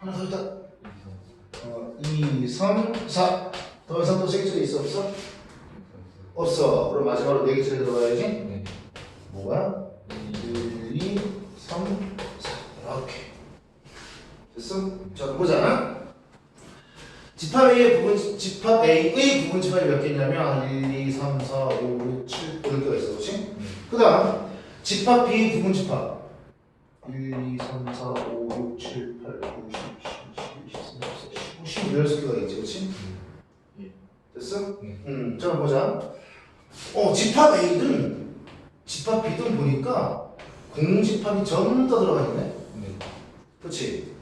하나 더 있다. 어, 2, 3, 4. 더 이상 또 세개줄이 있어 없어? 없어. 그럼 마지막으로 네 개줄이 들어가야지. 네. 뭐가? 1, 2, 3, 4. 이렇게. 됐어? 자, 보자. 집합 A의 부분, 집합 A의 부분 집합이 몇 개냐면 1, 2, 3, 4, 5, 6, 7, 8개가 있어. 그렇지? 그 다음 집합 B의 부분 집합 1, 2, 3, 4, 5, 6, 7, 8, 9, 10, 11, 12, 13, 14, 15, 16개가 있지. 그렇지? 예. 됐어? 네. 음, 자 보자. 어, 집합 A든 집합 B든 보니까 공집합이 전부 다 들어가 있네. 네. 그렇지?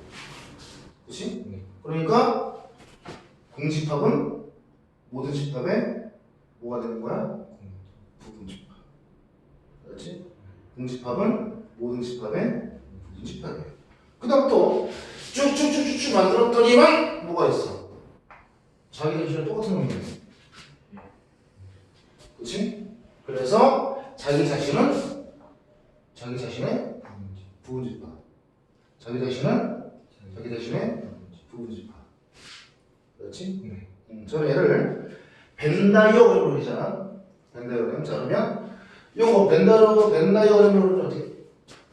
그렇지? 네. 그러니까 공집합은 모든 집합에 뭐가 되는 거야? 부분집합. 그렇지? 공집합은 모든 집합에 부분집합이야. 그 다음 또 쭉쭉쭉쭉쭉 만들었더니만 뭐가 있어? 자기 자신을 똑같은 놈이 있네. 그렇지? 그래서 자기 자신은 자기 자신의 부분집합. 자기 자신은 자기 자신의 부분집합. 그렇지? 네. 음, 저는 얘를 벤다이어그램으로 그리잖아. 벤다이어그램. 자 그러면 요거 벤다이어 벤다이어그램으로 어떻게?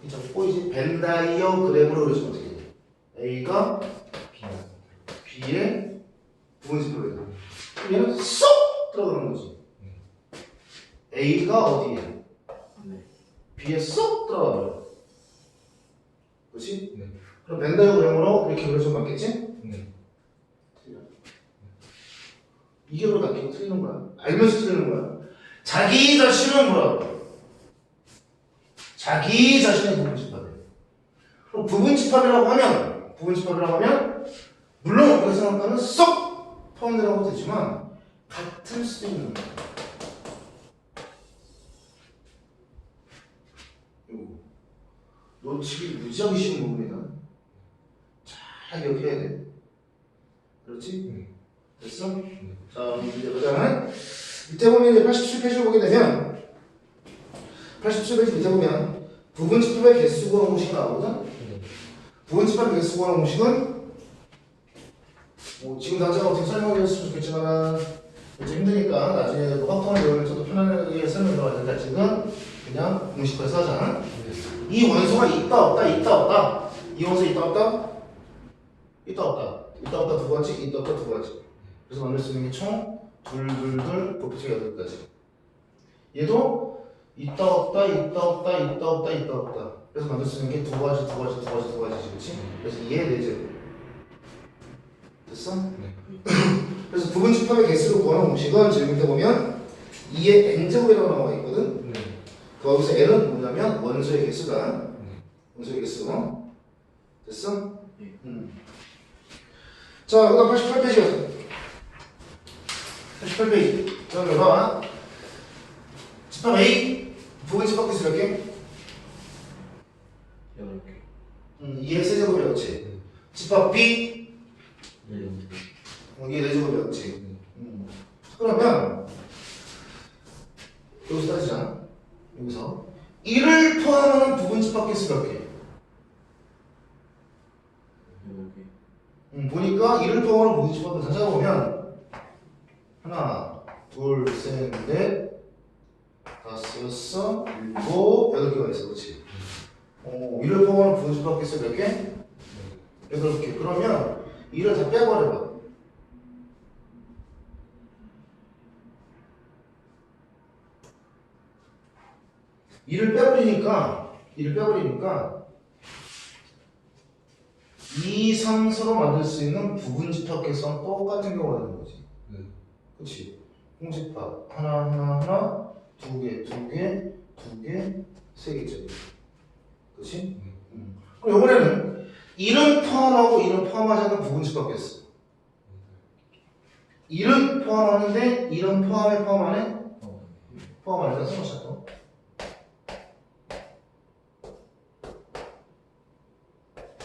이저 보이지? 벤다이어그램으로 그리면 어떻게 돼? A가 B의 부분집합이 돼. 그럼 얘는 쏙 들어가는 거지. A가 어디에? B에 쏙 들어가 버려. 그렇지? 네. 그럼 벤다이어그램으로 이렇게 그려주면 맞겠지? 네. 이게 왜 바뀌고 틀리는 거야? 알면서 틀리는 거야? 자기 자신은 뭐라고? 자기 자신의 부분집합이에요. 그럼 부분집합이라고 하면 부분집합이라고 하면 물론 우리가 생각하는 쏙 포함되라고 되지만 같을 수도 있는. 이거 놓치기 무지하게 쉬운 부분이다. 잘 기억해야 돼. 그렇지? 네. 됐어? 자, 이제 보자면 밑에 보면 이제 87페이지를 보게 되면 87페이지 밑에 보면 부분집합의 개수 구하는 공식이 나오거든? 네. 부분집합의 개수 구하는 공식은? 뭐 지금 당장 어떻게 설명드렸으면 좋겠지만 좀 힘드니까 나중에 뭐 확통을 배우면 좀더 편안하게 설명을 하니까 지금 그냥 공식화해서 하잖아 이 원소가 있다 없다 있다 없다? 이 원소 있다 없다? 있다 없다. 있다 없다 두 가지 있다 없다 두 가지 그래서 만들 수 있는 게 총 둘둘둘 곱해서 여덟 가지. 얘도 있다 없다 있다 없다 있다 없다 있다 없다 그래서 만들 수 있는 게 두 가지 두 가지 두 가지 두 가지지 그렇지 그래서 2의 4제곱 됐어? 네. 그래서 부분 집합의 개수를 구하는 공식은 지금 밑에 보면 2의 n제곱이라고 나와 있거든 네. 거기서 n은 뭐냐면 원소의 개수가 네. 원소의 개수 됐어? 예. 음. 자 그 다음 88페이지 88페이지 그럼 봐봐 집합 A 부분 집합 개수 몇 개? 여덟 개. 음, 2의 세제곱이었지 네. 집합 B 네. 어, 2의 네제곱이었지 네. 음. 그러면 여기서 따지자 여기서 1을 포함하는 부분 집합 개수 몇 개? 음, 보니까 1을 포함하는 부분 집합을 다 찾아보면 하나 둘 셋 넷 다섯 여섯 일곱 여덟 개가 있어 그렇지? 어, 1을 포함하는 부분 집합 개수 몇 개? 여덟 개 그러면 1을 다 빼버려봐 일을 빼버리니까 일을 빼버리니까 이 상수로 만들 수 있는 부분 집합 개수랑 똑같은 경우가 되는 거지. 네. 그렇지. 공집합 하나 하나 하나 두 개 두 개 두 개 세 개짜리. 그렇지? 네. 음. 그럼 이번에는 일은 포함하고 일은 포함하지 않는 부분 집합 개수. 일은 포함하는데 일은 포함해 포함 안 해? 어. 포함 안 해서 써놓자 또.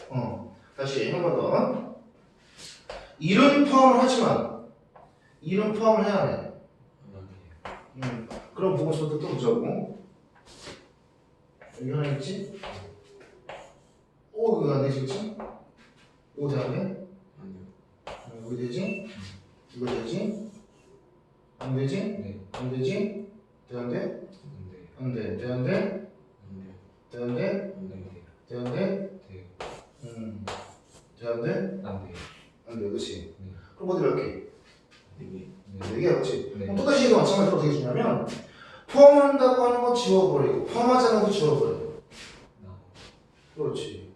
어, 다시 한 번 더. 일은 포함을 하지만 일은 포함을 해야 해. 음, 그럼 보고 싶을 때또 보자고. 여기 하나 있지? 오, 그거 안 되지, 그치? 이거 되는데? 아니요. 어, 여기 되지? 이거 되지? 안 되지? 네. 안 되지? 되는데? 네. 안 돼. 되는데? 네. 되는데? 네. 되는데? 네. 음. 되는데? 안 돼. 안 돼. 그렇지? 네. 그럼 어디 몇개 네. 네 개야, 그렇지? 네. 그럼 또다시 이거 마찬가지로 어떻게 주냐면 포함한다고 하는 거 지워버리고 포함하지 않은 거 지워버리고 나. 그렇지.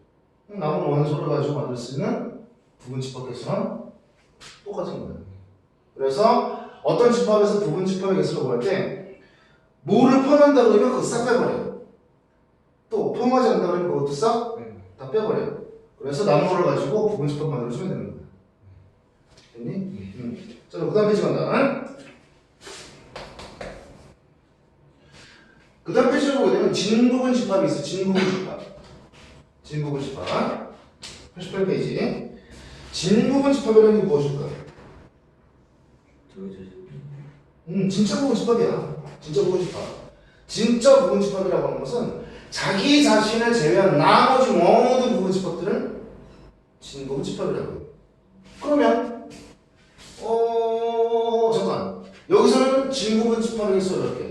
남은 원소를 가지고 만들 수 있는 부분 집합 개수는 똑같은 거예요. 그래서 어떤 집합에서 부분 집합의 개수를 구할 때 뭐를 포함한다 그러면 그거 싹 빼버려요. 또 포함하지 않는다 그러면 그것도 싹다 네. 빼버려요. 그래서 남은 거를 가지고 부분 집합 만들어주면 되는 거야. 됐니? 네. 음. 자, 그 다음 페이지 간다. 그 다음 페이지를 보게 되면 진부분 집합이 있어. 진부분 집합. 진부분 집합. 88페이지. 진부분 집합이라는 게 무엇일까? 저기 저 음, 진짜 부분 집합이야. 진짜 부분 집합. 진짜 부분 집합이라고 하는 것은 자기 자신을 제외한 나머지 모든 부분 집합들을 진부분 집합이라고. 그러면 어 잠깐 여기서는 진부분 집합을 했어 이렇게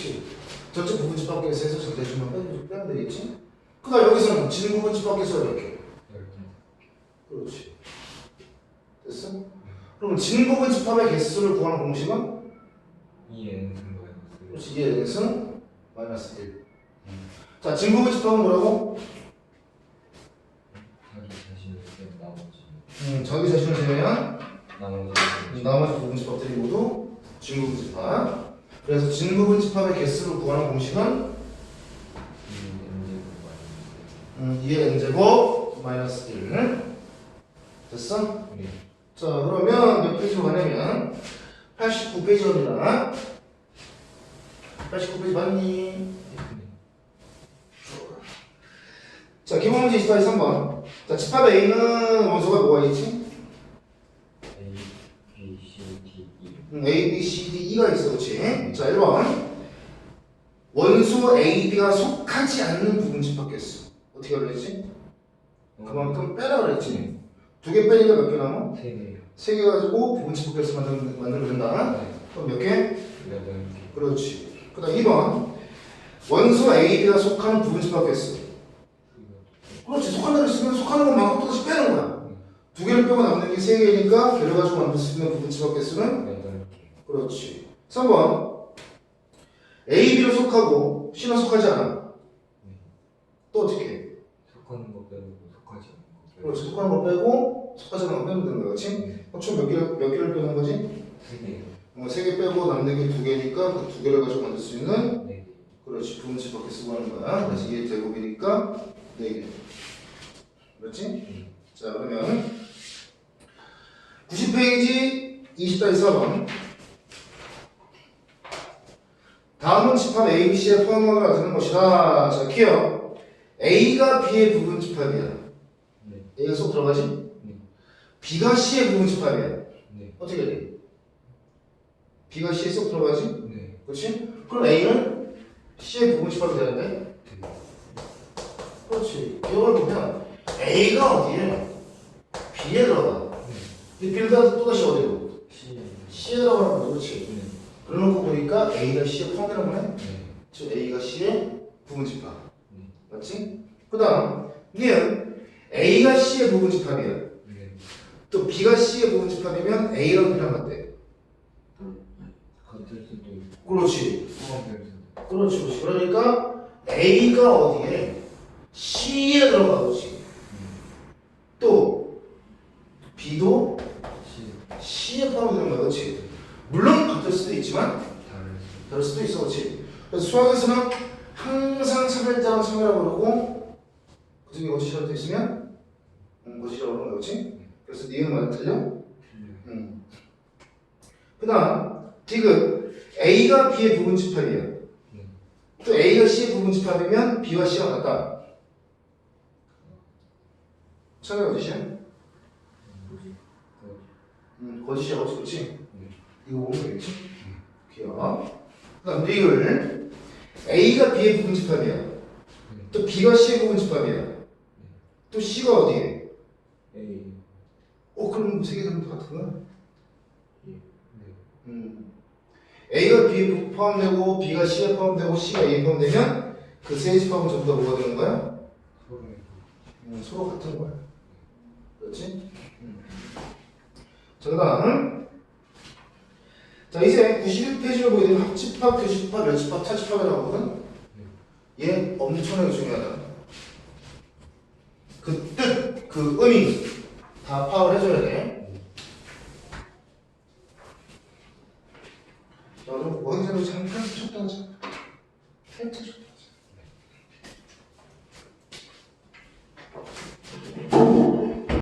1치 저쪽 부분집합계에서 해서 절대수만 빼면, 빼면 되겠지? 그 다음 여기서는 지는 부분집합계에서 이렇게 그렇지 됐어? 그럼 진 부분 집합의 개수를 구하는 공식은? 2n 승부의 그렇지 2n의 승 마이너스 1 음. 자, 진 부분 집합은 뭐라고? 자기 자신을 제외한 나머지 음, 자기 자신을 제외한 나머지, 나머지 부분 집합들이 모두 진 부분 집합 그래서 진 부분 집합의 개수를 구하는 공식은 음, 2의 n제곱 마이너스 1. 됐어? 네. 자, 그러면 몇 페이지로 가냐면 89페이지입니다. 89페이지 맞니? 자, 기본 문제 24의 3번. 자, 집합 A는 원소가 뭐가 있지? A, B, C, D, E. 음, A, B, C, D, E가 있어, 그렇지? 자, 1번. 원소 A, B가 속하지 않는 부분 집합 개수. 어떻게 하려 했지? 그만큼 빼라 그랬지. 두 개 빼니까 몇 개 남아? 세 개. 세 개 가지고 부분 집합 개수 만들, 만들면 된다. 네. 그럼 몇 개? 여덟 개. 그렇지. 그 다음 2번. 원소 A, B가 속하는 부분 집합 개수. 그렇지. 속한다고 했으면 속하는 것만큼 또 다시 빼는 거야. 두 개를 빼고 남는 게 세 개니까 걔를 가지고 만들 수 있는 부분 집합 개수는 여덟 개. 그렇지. 3번. A, B를 속하고 C는 속하지 않아. 또 어떻게 해? 속하는 거 빼고 속하지 않는 거. 그렇지. 속하는 거 빼고 속하지 않은 거 빼면 되는 거야. 그렇지? 네. 그럼 총몇 개를, 몇 개를 빼는 거지? 세 개. 어, 세개 빼고 남는 게 두 개니까 그 두 개를 가지고 만들 수 있는 네 개. 그렇지. 부분 집합 개수 구하는 거야. 그래서 2의 제곱이니까 4개. 그렇지? 네. 자, 그러면 90페이지 20다시 4번. 다음은 집합 A, B, C의 포함을 나타내는 것이다. 자, 기억. A가 B의 부분 집합이야. 네. A가 쏙 들어가지? 네. B가 C의 부분 집합이야. 네. 어떻게 돼? B가 C에 쏙 들어가지? 네. 그렇지? 그럼 A는 C의 부분 집합이 되는데? 네. 그렇지. 기억을 보면 A가 어디에? B에 들어가. 이 B를 또 다시 어디로? C. C에 들어가는 거지. 그렇지. 네. 그러놓고 보니까 A가 C에 포함되는 거네? 네. 즉 A가 C의 부분 집합. 네. 맞지? 그 다음, 니은 A가 C의 부분 집합이야. 네. 또 B가 C의 부분 집합이면 A랑 B랑 같대. 그렇지. 그렇지, 그렇지. 그러니까 A가 어디에? C에 들어가, 그렇지. 또 B도 C. C에 포함되는 거야, 그렇지. 물론 같을 수도 있지만 다를 수. 수도 있어, 그렇지. 그래서 수학에서는 항상 차별자랑 차별하고 그러고 그 중에 거짓이라고 돼 있으면 음, 거짓이라고 그러는 거지. 그래서 니은 말이 틀려? 틀려요. 음. 그 다음 디귿 A가 B의 부분 집합이야. 네. 또 A가 C의 부분 집합이면 B와 C가 같다. 차별 거짓이야? 뭐지? 그거. 음, 거짓이야, 거짓, 그렇지? 네. 이거 보면 되겠지? 기억. 그다음 리을 A가 B의 부분 집합이야. 또 B가 C의 부분 집합이야. 또 C가 어디에? A 어 그럼 세개 다 똑같은 거야? 네. 음. A가 B에 포함되고 B가 C에 포함되고 C가 A에 포함되면 그세 집합은 전부 다 뭐가 되는 거야? 음, 서로 같은 거야. 그렇지? 음. 다음. 자, 이제 91페이지를 보게 되면 합집합, 교집합, 열집합, 차집합이 나오거든? 얘 엄청나게 중요하다. 그 뜻, 그 의미 다 파악을 해줘야 돼.